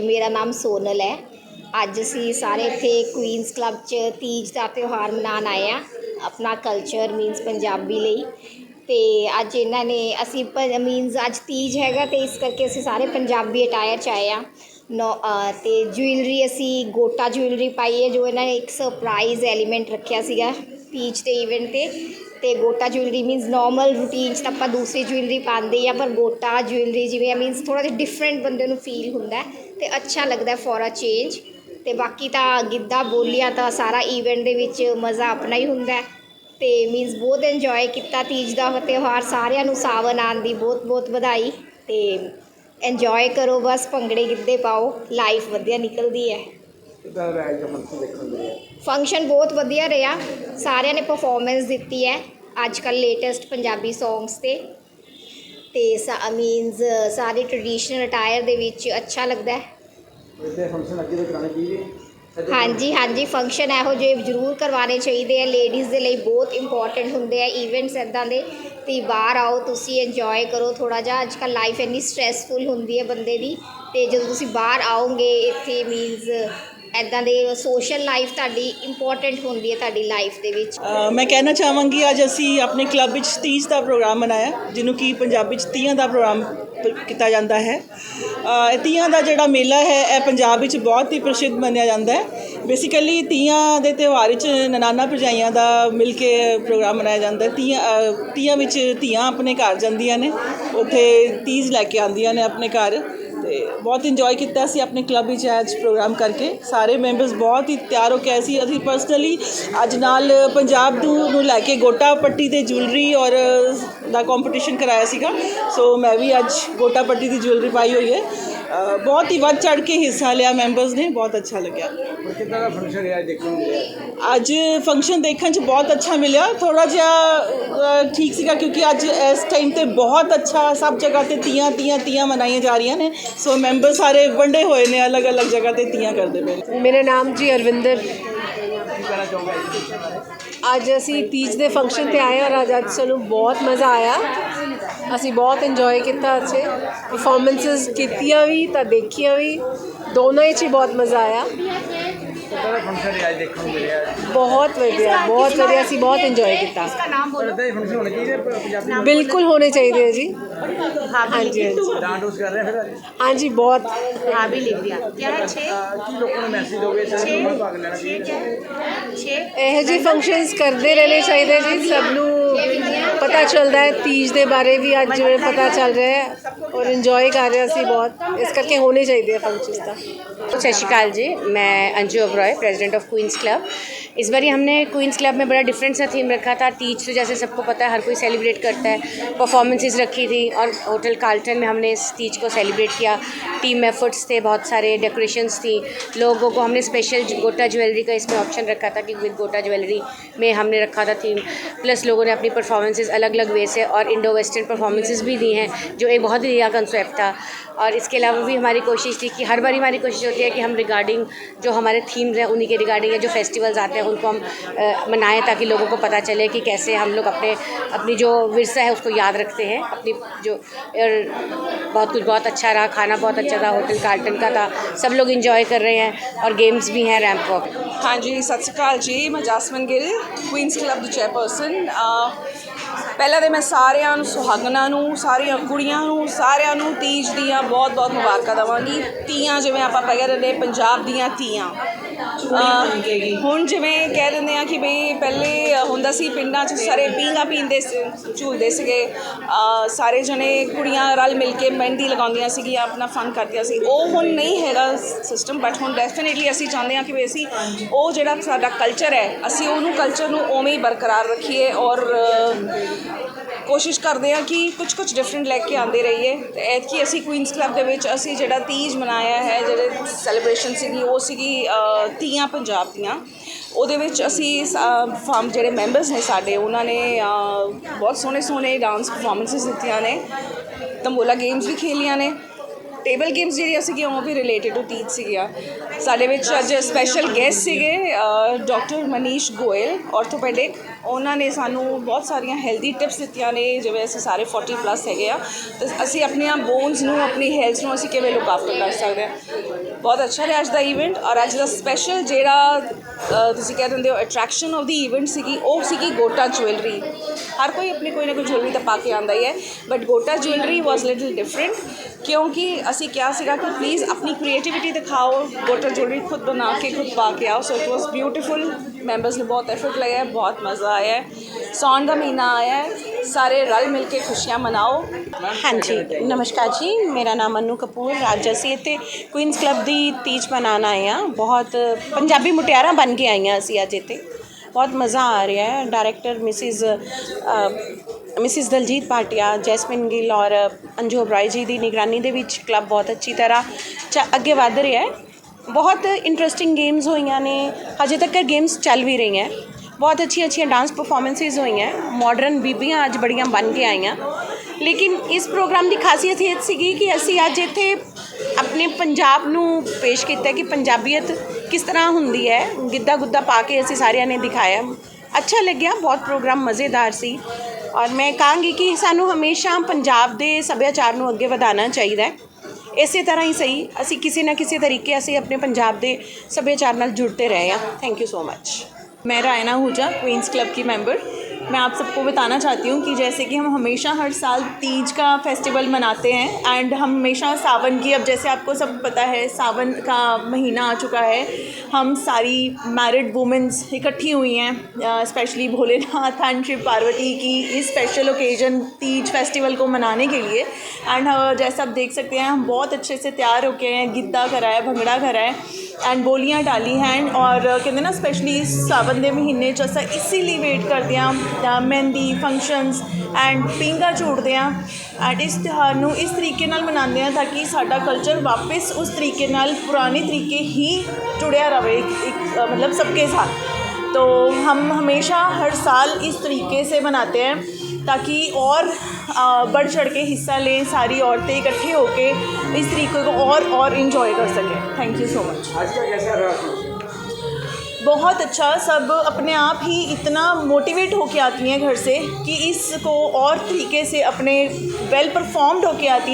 ਹਾਂਜੀ ਮੇਰਾ ਨਾਮ ਸੋਨਲ ਹੈ। ਅੱਜ ਅਸੀਂ ਸਾਰੇ ਇੱਥੇ ਕੁਈਨਸ ਕਲੱਬ 'ਚ ਤੀਜ ਦਾ ਤਿਉਹਾਰ ਮਨਾਉਣ ਆਏ ਆ ਆਪਣਾ ਕਲਚਰ ਮੀਨਸ ਪੰਜਾਬੀ ਲਈ। ਤੇ ਅੱਜ ਇਹਨਾਂ ਨੇ ਅਸੀਂ ਮੀਨਸ ਅੱਜ ਤੀਜ ਹੈਗਾ ਤੇ ਇਸ ਕਰਕੇ ਅਸੀਂ ਸਾਰੇ ਪੰਜਾਬੀ ਅਟਾਇਰ 'ਚ ਆਏ ਆ ਨੋ ਅ, ਤੇ ਜੁਐਲਰੀ ਅਸੀਂ ਗੋਟਾ ਜੁਐਲਰੀ ਪਾਈ ਹੈ ਜੋ ਇਹਨਾਂ ਨੇ ਇੱਕ ਸਰਪ੍ਰਾਈਜ਼ ਐਲੀਮੈਂਟ ਰੱਖਿਆ ਸੀਗਾ ਤੀਜ ਦੇ ਇਵੈਂਟ ਤੇ। ਤੇ gota jewellery means normal routine 'ਚ ਤਾਂ ਆਪਾਂ ਦੂਸਰੀ ਜੁਐਲਰੀ ਪਾਉਂਦੇ ਆ ਪਰ ਗੋਟਾ ਜੁਐਲਰੀ ਜਿਵੇਂ ਮੀਨਸ ਥੋੜਾ ਜਿਹਾ ਡਿਫਰੈਂਟ ਬੰਦੇ ਨੂੰ ਫੀਲ ਹੁੰਦਾ ਹੈ। ਤੇ ਅੱਛਾ ਲੱਗਦਾ ਫॉर ਅ ਚੇਂਜ। ਤੇ ਬਾਕੀ ਤਾਂ ਗਿੱਧਾ ਬੋਲੀਆਂ ਤਾਂ ਸਾਰਾ ਇਵੈਂਟ ਦੇ ਵਿੱਚ ਮਜ਼ਾ ਆਪਣਾ ਹੀ ਹੁੰਦਾ ਤੇ ਮੀਨਸ ਬਹੁਤ ਇੰਜੋਏ ਕੀਤਾ ਤੀਜ ਦਾ ਤਿਉਹਾਰ। ਸਾਰਿਆਂ ਨੂੰ ਸਾਵਨ ਆਉਣ ਦੀ ਬਹੁਤ ਬਹੁਤ ਵਧਾਈ। ਤੇ ਇੰਜੋਏ ਕਰੋ ਬਸ ਭੰਗੜੇ ਗਿੱਧੇ ਪਾਓ। ਲਾਈਫ ਵਧੀਆ ਨਿਕਲਦੀ ਹੈ। ਕਿੱਦਾਂ ਫੰਕਸ਼ਨ ਦੇਖਣ ਫੰਕਸ਼ਨ ਬਹੁਤ ਵਧੀਆ ਰਿਹਾ। ਸਾਰਿਆਂ ਨੇ ਪਰਫਾਰਮੈਂਸ ਦਿੱਤੀ ਹੈ। ਅੱਜ ਕੱਲ ਲੇਟੈਸਟ ਪੰਜਾਬੀ ਸੌਂਗਸ ਤੇ। ਤੇ ਮੀਨਸ ਸਾਰੇ ਟ੍ਰੈਡੀਸ਼ਨਲ ਅਟਾਇਰ ਦੇ ਵਿੱਚ ਅੱਛਾ ਲੱਗਦਾ ਹੈ। ਇੱਥੇ ਫੰਕਸ਼ਨ ਅੱਗੇ ਤੋਂ ਕਰਾਣੇ ਚਾਹੀਦੇ ਹਾਂਜੀ ਹਾਂਜੀ ਫੰਕਸ਼ਨ ਇਹੋ ਜਿਹੇ ਜ਼ਰੂਰ ਕਰਵਾਉਣੇ ਚਾਹੀਦੇ ਆ। ਲੇਡੀਜ਼ ਦੇ ਲਈ ਬਹੁਤ ਇੰਪੋਰਟੈਂਟ ਹੁੰਦੇ ਆ ਇਵੈਂਟਸ ਇਦਾਂ ਦੇ। ਤੇ ਬਾਹਰ ਆਓ ਤੁਸੀਂ ਇੰਜੋਏ ਕਰੋ ਥੋੜਾ ਜਿਹਾ। ਅੱਜ ਕੱਲ ਲਾਈਫ ਇੰਨੀ ਸਟ੍ਰੈਸਫੁਲ ਹੁੰਦੀ ਹੈ ਬੰਦੇ ਦੀ। ਤੇ ਜਦੋਂ ਤੁਸੀਂ ਬਾਹਰ ਆਓਗੇ ਇੱਥੇ ਮੀਨਸ ਇਦਾਂ ਦੇ ਸੋਸ਼ਲ ਲਾਈਫ ਤੁਹਾਡੀ ਇੰਪੋਰਟੈਂਟ ਹੁੰਦੀ ਹੈ ਤੁਹਾਡੀ ਲਾਈਫ ਦੇ ਵਿੱਚ? ਮੈਂ ਕਹਿਣਾ ਚਾਹਾਂਗੀ, ਅੱਜ ਅਸੀਂ ਆਪਣੇ ਕਲੱਬ ਵਿੱਚ ਤੀਜ ਦਾ ਪ੍ਰੋਗਰਾਮ ਮਨਾਇਆ, ਜਿਹਨੂੰ ਕਿ ਪੰਜਾਬ ਵਿੱਚ ਤੀਆਂ ਦਾ ਪ੍ਰੋਗਰਾਮ ਕੀਤਾ ਜਾਂਦਾ ਹੈ। ਤੀਆਂ ਦਾ ਜਿਹੜਾ ਮੇਲਾ ਹੈ, ਇਹ ਪੰਜਾਬ ਵਿੱਚ ਬਹੁਤ ਹੀ ਪ੍ਰਸਿੱਧ ਮੰਨਿਆ ਜਾਂਦਾ ਹੈ। ਬੇਸਿਕਲੀ ਤੀਆਂ ਦੇ ਤਿਉਹਾਰ ਵਿੱਚ ਨਨਾਨਾ ਭਰਜਾਈਆਂ ਦਾ ਮਿਲ ਕੇ ਪ੍ਰੋਗਰਾਮ ਮਨਾਇਆ ਜਾਂਦਾ ਹੈ। ਤੀਆਂ ਤੀਆਂ ਵਿੱਚ ਧੀਆਂ ਆਪਣੇ ਘਰ ਜਾਂਦੀਆਂ ਨੇ, ਉੱਥੇ ਤੀਜ ਲੈ ਕੇ ਆਉਂਦੀਆਂ ਨੇ ਆਪਣੇ ਘਰ। ਬਹੁਤ ਇੰਜੋਏ ਕੀਤਾ ਸੀ ਆਪਣੇ ਕਲੱਬ ਵਿੱਚ ਅੱਜ ਪ੍ਰੋਗਰਾਮ ਕਰਕੇ। ਸਾਰੇ ਮੈਂਬਰਸ ਬਹੁਤ ਹੀ ਤਿਆਰ ਹੋ ਕੇ ਆਏ ਸੀ। ਅਸੀਂ ਪਰਸਨਲੀ ਅੱਜ ਨਾਲ ਪੰਜਾਬ ਨੂੰ ਲੈ ਕੇ ਗੋਟਾ ਪੱਟੀ ਤੇ ਜੁਐਲਰੀ ਔਰ ਦਾ ਕੰਪੀਟੀਸ਼ਨ ਕਰਾਇਆ ਸੀਗਾ। ਸੋ ਮੈਂ ਵੀ ਅੱਜ ਗੋਟਾ ਪੱਟੀ ਦੀ ਜੁਐਲਰੀ ਪਾਈ ਹੋਈ ਹੈ। ਬਹੁਤ ਹੀ ਵੱਧ ਚੜ ਕੇ ਹਿੱਸਾ ਲਿਆ ਮੈਂਬਰਸ ਨੇ ਬਹੁਤ ਅੱਛਾ ਲੱਗਿਆ। ਕਿੱਦਾਂ ਦਾ ਫੰਕਸ਼ਨ ਰਿਹਾ ਦੇਖਣ ਨੂੰ? ਅੱਜ ਫੰਕਸ਼ਨ ਦੇਖਣ 'ਚ ਬਹੁਤ ਅੱਛਾ ਮਿਲਿਆ। ਥੋੜਾ ਜਿਹਾ ਠੀਕ ਸੀਗਾ ਕਿਉਂਕਿ ਅੱਜ ਇਸ ਟਾਈਮ ਤੇ ਬਹੁਤ ਅੱਛਾ ਸਭ ਜਗ੍ਹਾ ਤੇ ਤੀਆਂ ਤੀਆਂ ਤੀਆਂ ਮਨਾਈਆਂ ਜਾ ਰਹੀਆਂ ਨੇ। ਸੋ ਮੈਂਬਰ ਸਾਰੇ ਵੰਡੇ ਹੋਏ ਨੇ ਅਲੱਗ-ਅਲੱਗ ਜਗ੍ਹਾ ਤੇ ਤੀਆਂ ਕਰਦੇ ਪਏ ਨੇ। ਮੇਰਾ ਨਾਮ ਜੀ ਅਰਵਿੰਦਰ। ਅੱਜ ਅਸੀਂ ਤੀਜ ਦੇ ਫੰਕਸ਼ਨ ਤੇ ਆਏ ਔਰ ਅੱਜ ਅੱਜ ਸਾਨੂੰ ਬਹੁਤ ਮਜ਼ਾ ਆਇਆ। ਅਸੀਂ ਬਹੁਤ ਇੰਜੋਏ ਕੀਤਾ ਅੱਛੇ ਪਰਫਾਰਮੈਂਸਸ ਕੀਤੀਆਂ ਵੀ ਤਾਂ ਦੇਖੀਆਂ ਵੀ। ਦੋਨਾਂ ਵਿੱਚ ਹੀ ਬਹੁਤ ਮਜ਼ਾ ਆਇਆ। ਕਿੱਦਾਂ ਦਾ ਫੰਕਸ਼ਨ ਰਿਹਾ ਦੇਖਣ ਨੂੰ ਮਿਲਿਆ ਬਹੁਤ ਵਧੀਆ ਬਹੁਤ ਵਧੀਆ ਅਸੀਂ ਬਹੁਤ ਇੰਜੋਏ ਕੀਤਾ। ਫੰਕਸ਼ਨ ਹੋਣੇ ਚਾਹੀਦੇ ਪੰਜਾਬੀ ਬਿਲਕੁਲ ਹੋਣੇ ਚਾਹੀਦੇ ਹੈ ਜੀ। ਹਾਂਜੀ ਹਾਂਜੀ ਡਾਂਸ ਕਰ ਰਹੇ ਫਿਰ ਅੱਜ ਹਾਂਜੀ ਬਹੁਤ ਹਾਂ ਵੀ ਲਿਖ ਦਿਆ ਕਿਆ ਹੈ 6 ਅਹ ਕੀ ਲੋਕਾਂ ਨੂੰ ਮੈਸੇਜ ਦੋਗੇ ਸਾਰੇ ਨੂੰ ਭਾਗ ਲੈਣਾ ਚਾਹੀਦਾ 6 ਇਹੋ ਜਿਹੇ ਫੰਕਸ਼ਨਸ ਕਰਦੇ ਰਹਿਣੇ ਚਾਹੀਦੇ ਜੀ ਸਭ ਨੂੰ ਪਤਾ ਚੱਲਦਾ ਹੈ ਤੀਜ ਦੇ ਬਾਰੇ ਵੀ ਅੱਜ ਜਿਵੇਂ ਪਤਾ ਚੱਲ ਰਿਹਾ ਹੈ ਔਰ ਇੰਜੋਏ ਕਰ ਰਹੇ ਅਸੀਂ ਬਹੁਤ ਇਸ ਕਰਕੇ ਹੋਣੇ ਚਾਹੀਦੇ ਆ ਫੰਕਸ਼ਨਸ ਤਾਂ सत श्रीकाल जी मैं Anju Oberoi president of Queens club इस बार हमने क्वींस क्लब में बड़ा डिफरेंट सा थीम रखा था तीज तो जैसे सबको पता है हर कोई सेलिब्रेट करता है परफॉर्मेंसेस रखी थी और होटल कार्ल्टन में हमने इस तीज को सेलिब्रेट किया। टीम एफर्ट्स थे, बहुत सारे डेकोरेशंस थी। लोगों को हमने स्पेशल गोटा ज्वेलरी का इसमें ऑप्शन रखा था कि विद गोटा ज्वेलरी में हमने रखा था थीम प्लस लोगों ने अपनी परफॉर्मेंसेस अलग अलग वे से और इंडो वेस्टर्न परफॉर्मेंसेस भी दी हैं, जो एक बहुत ही नया कंसेप्ट था। और इसके अलावा भी हमारी कोशिश थी कि, हर बार हमारी कोशिश होती है कि हम रिगार्डिंग जो हमारे थीम्स हैं, उन्हीं के रिगार्डिंग जो फेस्टिवल्स आते हैं, उनको हम मनाएँ ताकि लोगों को पता चले कि कैसे हम लोग अपने, अपनी जो विरसा है उसको याद रखते हैं, अपनी जो और बहुत कुछ बहुत अच्छा रहा खाना बहुत अच्छा था होटल कार्टन का था सब लोग इंजॉय कर रहे हैं और गेम्स भी हैं रैंप वॉक ਹਾਂਜੀ ਸਤਿ ਸ਼੍ਰੀ ਅਕਾਲ ਜੀ ਮੈਂ ਜਸਮਨ ਗਿੱਲ ਕੁਈਨਸ ਕਲੱਬ ਦੀ ਚੇਅਰਪਰਸਨ ਪਹਿਲਾਂ ਤੇ ਮੈਂ ਸਾਰਿਆਂ ਨੂੰ ਸੁਹਾਗਣਾਂ ਨੂੰ ਸਾਰੀਆਂ ਕੁੜੀਆਂ ਨੂੰ ਸਾਰਿਆਂ ਨੂੰ ਤੀਜ ਦੀਆਂ ਬਹੁਤ ਬਹੁਤ ਮੁਬਾਰਕਾਂ ਦਵਾਂਗੀ ਤੀਆਂ ਜਿਵੇਂ ਆਪਾਂ ਕਹਿ ਰਹੇ ਪੰਜਾਬ ਦੀਆਂ ਤੀਆਂ ਅਹ, ਹੁਣ ਜਿਵੇਂ ਕਹਿ ਦਿੰਦੇ ਆ ਕਿ ਬਈ ਪਹਿਲੇ ਹੁੰਦਾ ਸੀ ਪਿੰਡਾਂ 'ਚ ਸਾਰੇ ਪੀਂਘਾਂ ਪੀਂਦੇ ਸੀ, ਝੂਲਦੇ ਸੀਗੇ। ਸਾਰੇ ਜਣੇ ਕੁੜੀਆਂ ਰਲ ਮਿਲ ਕੇ ਮਹਿੰਦੀ ਲਗਾਉਂਦੀਆਂ ਸੀਗੀਆਂ, ਆਪਣਾ ਫਨ ਕਰਦੀਆਂ ਸੀ। ਉਹ ਹੁਣ ਨਹੀਂ ਹੈਗਾ ਸਿਸਟਮ ਬਟ ਹੁਣ ਡੈਫੀਨਿਟਲੀ ਅਸੀਂ ਚਾਹੁੰਦੇ ਹਾਂ ਕਿ ਵੀ ਅਸੀਂ ਉਹ ਜਿਹੜਾ ਸਾਡਾ ਕਲਚਰ ਹੈ, ਅਸੀਂ ਉਹਨੂੰ ਕਲਚਰ ਨੂੰ ਉਵੇਂ ਹੀ ਬਰਕਰਾਰ ਰੱਖੀਏ ਔਰ ਕੋਸ਼ਿਸ਼ ਕਰਦੇ ਹਾਂ ਕਿ ਕੁਝ ਕੁਝ ਡਿਫਰੈਂਟ ਲੈ ਕੇ ਆਉਂਦੇ ਰਹੀਏ। ਤੇ ਐਤਕੀ ਅਸੀਂ ਕੁਈਨਸ ਕਲੱਬ ਦੇ ਵਿੱਚ ਅਸੀਂ ਜਿਹੜਾ ਤੀਜ ਮਨਾਇਆ ਹੈ, ਜਿਹੜੇ ਸੈਲੀਬ੍ਰੇਸ਼ਨ ਸੀਗੀ, ਉਹ ਸੀਗੀ ਤੀਆਂ ਪੰਜਾਬ ਦੀਆਂ। ਉਹਦੇ ਵਿੱਚ ਅਸੀਂ ਫਾਰਮ ਜਿਹੜੇ ਮੈਂਬਰਸ ਨੇ ਸਾਡੇ, ਉਹਨਾਂ ਨੇ ਬਹੁਤ ਸੋਹਣੇ ਸੋਹਣੇ ਡਾਂਸ ਪਰਫਾਰਮੈਂਸਿਸ ਦਿੱਤੀਆਂ ਨੇ। ਤੰਬੋਲਾ ਗੇਮਸ ਵੀ ਖੇਲੀਆਂ ਨੇ। ਟੇਬਲ ਗੇਮਸ ਜਿਹੜੀਆਂ ਸੀਗੀਆਂ, ਉਹ ਵੀ ਰਿਲੇਟਡ ਟੂ ਤੀਜ ਸੀਗੀਆਂ। ਸਾਡੇ ਵਿੱਚ ਅੱਜ ਸਪੈਸ਼ਲ ਗੈਸਟ ਸੀਗੇ ਡਾਕਟਰ ਮਨੀਸ਼ ਗੋਇਲ ਆਰਥੋਪੈਡਿਕ ਉਹਨਾਂ ਨੇ ਸਾਨੂੰ ਬਹੁਤ ਸਾਰੀਆਂ ਹੈਲਦੀ ਟਿਪਸ ਦਿੱਤੀਆਂ ਨੇ, ਜਿਵੇਂ ਅਸੀਂ ਸਾਰੇ 40 ਪਲੱਸ ਹੈਗੇ ਆ, ਤੇ ਅਸੀਂ ਆਪਣੀਆਂ ਬੋਨਸ ਨੂੰ, ਆਪਣੀ ਹੈਲਥ ਨੂੰ ਅਸੀਂ ਕਿਵੇਂ ਲੁੱਕ ਆਫਟਰ ਕਰ ਸਕਦੇ ਹਾਂ। ਬਹੁਤ ਅੱਛਾ ਰਿਹਾ ਅੱਜ ਦਾ ਇਵੈਂਟ ਔਰ ਅੱਜ ਦਾ ਸਪੈਸ਼ਲ ਜਿਹੜਾ ਤੁਸੀਂ ਕਹਿ ਦਿੰਦੇ ਹੋ ਅਟਰੈਕਸ਼ਨ ਆਫ ਦੀ ਇਵੈਂਟ ਸੀਗੀ, ਉਹ ਸੀਗੀ ਗੋਟਾ ਜੁਐਲਰੀ ਹਰ ਕੋਈ ਆਪਣੀ ਕੋਈ ਨਾ ਕੋਈ ਜੁਐਲਰੀ ਤਾਂ ਪਾ ਕੇ ਆਉਂਦਾ ਹੀ ਹੈ but gota jewellery was little different ਕਿਉਂਕਿ ਅਸੀਂ ਕਿਹਾ ਸੀਗਾ ਕਿ ਪਲੀਜ਼ ਆਪਣੀ ਕ੍ਰੀਏਟੀਵਿਟੀ ਦਿਖਾਓ, ਗੋਟਾ ਜੁਐਲਰੀ ਖੁਦ ਬਣਾ ਕੇ, ਖੁਦ ਪਾ ਕੇ ਆਓ। So it was beautiful members ਨੇ ਬਹੁਤ ਐਫਰਟ ਲਾਇਆ ਬਹੁਤ ਮਜ਼ਾ ਆਇਆ ਹੈ। ਸੌਣ ਦਾ ਮਹੀਨਾ ਆਇਆ ਹੈ। ਸਾਰੇ ਰਲ ਮਿਲ ਕੇ ਖੁਸ਼ੀਆਂ ਮਨਾਓ। ਹਾਂਜੀ, ਨਮਸਕਾਰ ਜੀ। ਮੇਰਾ ਨਾਮ ਅਨੂ ਕਪੂਰ, ਅੱਜ ਅਸੀਂ ਇੱਥੇ ਕੁਈਨਸ ਕਲੱਬ ਦੀ ਤੀਜ ਮਨਾਉਣ ਆਏ ਹਾਂ। ਬਹੁਤ ਪੰਜਾਬੀ ਮੁਟਿਆਰਾਂ ਬਣ ਕੇ ਆਈਆਂ ਅਸੀਂ ਅੱਜ ਇੱਥੇ। ਬਹੁਤ ਮਜ਼ਾ ਆ ਰਿਹਾ ਹੈ। Director Mrs Mrs Daljit Bhatia Jasmine Gill ਔਰ ਅੰਜੂ ਬਰਾਈ ਜੀ ਦੀ ਨਿਗਰਾਨੀ ਦੇ ਵਿੱਚ ਕਲੱਬ ਬਹੁਤ ਅੱਛੀ ਤਰ੍ਹਾਂ ਚ ਅੱਗੇ ਵਧ ਰਿਹਾ ਹੈ। ਬਹੁਤ ਇੰਟਰਸਟਿੰਗ ਗੇਮਸ ਹੋਈਆਂ ਨੇ। ਹਜੇ ਤੱਕ ਗੇਮਸ ਚੱਲ ਵੀ ਰਹੀਆਂ। ਬਹੁਤ ਅੱਛੀਆਂ ਅੱਛੀਆਂ ਡਾਂਸ ਪਰਫਾਰਮੈਂਸਿਸ ਹੋਈਆਂ ਮਾਡਰਨ ਬੀਬੀਆਂ ਅੱਜ ਬੜੀਆਂ ਬਣ ਕੇ ਆਈਆਂ ਲੇਕਿਨ ਇਸ ਪ੍ਰੋਗਰਾਮ ਦੀ ਖਾਸੀਅਤ ਇਹ ਸੀਗੀ ਕਿ ਅਸੀਂ ਅੱਜ ਇੱਥੇ ਆਪਣੇ ਪੰਜਾਬ ਨੂੰ ਪੇਸ਼ ਕੀਤਾ ਕਿ ਪੰਜਾਬੀਅਤ ਕਿਸ ਤਰ੍ਹਾਂ ਹੁੰਦੀ ਹੈ ਗਿੱਧਾ ਗੁੱਧਾ ਪਾ ਕੇ ਅਸੀਂ ਸਾਰਿਆਂ ਨੇ ਦਿਖਾਇਆ ਅੱਛਾ ਲੱਗਿਆ ਬਹੁਤ ਪ੍ਰੋਗਰਾਮ ਮਜ਼ੇਦਾਰ ਸੀ ਔਰ ਮੈਂ ਕਹਾਂਗੀ ਕਿ ਸਾਨੂੰ ਹਮੇਸ਼ਾ ਪੰਜਾਬ ਦੇ ਸੱਭਿਆਚਾਰ ਨੂੰ ਅੱਗੇ ਵਧਾਉਣਾ ਚਾਹੀਦਾ ਹੈ ਇਸੇ ਤਰ੍ਹਾਂ ਹੀ ਸਹੀ ਅਸੀਂ ਕਿਸੇ ਨਾ ਕਿਸੇ ਤਰੀਕੇ ਅਸੀਂ ਆਪਣੇ ਪੰਜਾਬ ਦੇ ਸੱਭਿਆਚਾਰ ਨਾਲ ਜੁੜਦੇ ਰਹੇ ਹਾਂ ਥੈਂਕ ਯੂ ਸੋ ਮੱਚ मैं रायना हुजा क्वींस क्लब की मेंबर मैं आप सबको बताना चाहती हूँ कि जैसे कि हम हमेशा हर साल तीज का फेस्टिवल मनाते हैं एंड हम हमेशा सावन की, अब जैसे आपको सब पता है, सावन का महीना आ चुका है। हम सारी मैरिड वुमेंस इकट्ठी हुई हैं स्पेशली भोलेनाथ एंड शिव पार्वती की इस स्पेशल ओकेजन तीज फेस्टिवल को मनाने के लिए। एंड जैसा आप देख सकते हैं, हम बहुत अच्छे से तैयार होके हैं, गिद्दा करा है भंगड़ा करा है ਐਂਡ ਬੋਲੀਆਂ ਡਾਲੀ ਹਨ ਔਰ ਕਹਿੰਦੇ ਨਾ ਸਪੈਸ਼ਲੀ ਸਾਵਨ ਦੇ ਮਹੀਨੇ 'ਚ ਅਸਾਂ ਇਸੇ ਲਈ ਵੇਟ ਕਰਦੇ ਹਾਂ ਮਹਿੰਦੀ ਫੰਕਸ਼ਨਸ ਐਂਡ ਪੀਂਘਾਂ ਝੂਟਦੇ ਹਾਂ ਐਂਡ ਇਸ ਤਿਉਹਾਰ ਨੂੰ ਇਸ ਤਰੀਕੇ ਨਾਲ ਮਨਾਉਂਦੇ ਹਾਂ ਤਾਂ ਕਿ ਸਾਡਾ ਕਲਚਰ ਵਾਪਸ ਉਸ ਤਰੀਕੇ ਨਾਲ ਪੁਰਾਣੇ ਤਰੀਕੇ ਹੀ जुड़िया रहे एक, एक अ, मतलब सबके साथ तो हम हमेशा हर साल इस तरीके से मनाते हैं ताकि और बढ़ चढ़ के हिस्सा लें सारी औरतें इकट्ठे होके इस तरीके को और और इन्जॉय कर सकें। थैंक यू सो मच आज का कैसा रहा? बहुत अच्छा। सब अपने आप ही इतना मोटिवेट होके आती हैं घर से कि इसको और तरीके से अपने वेल परफॉर्म्ड होके आती हैं।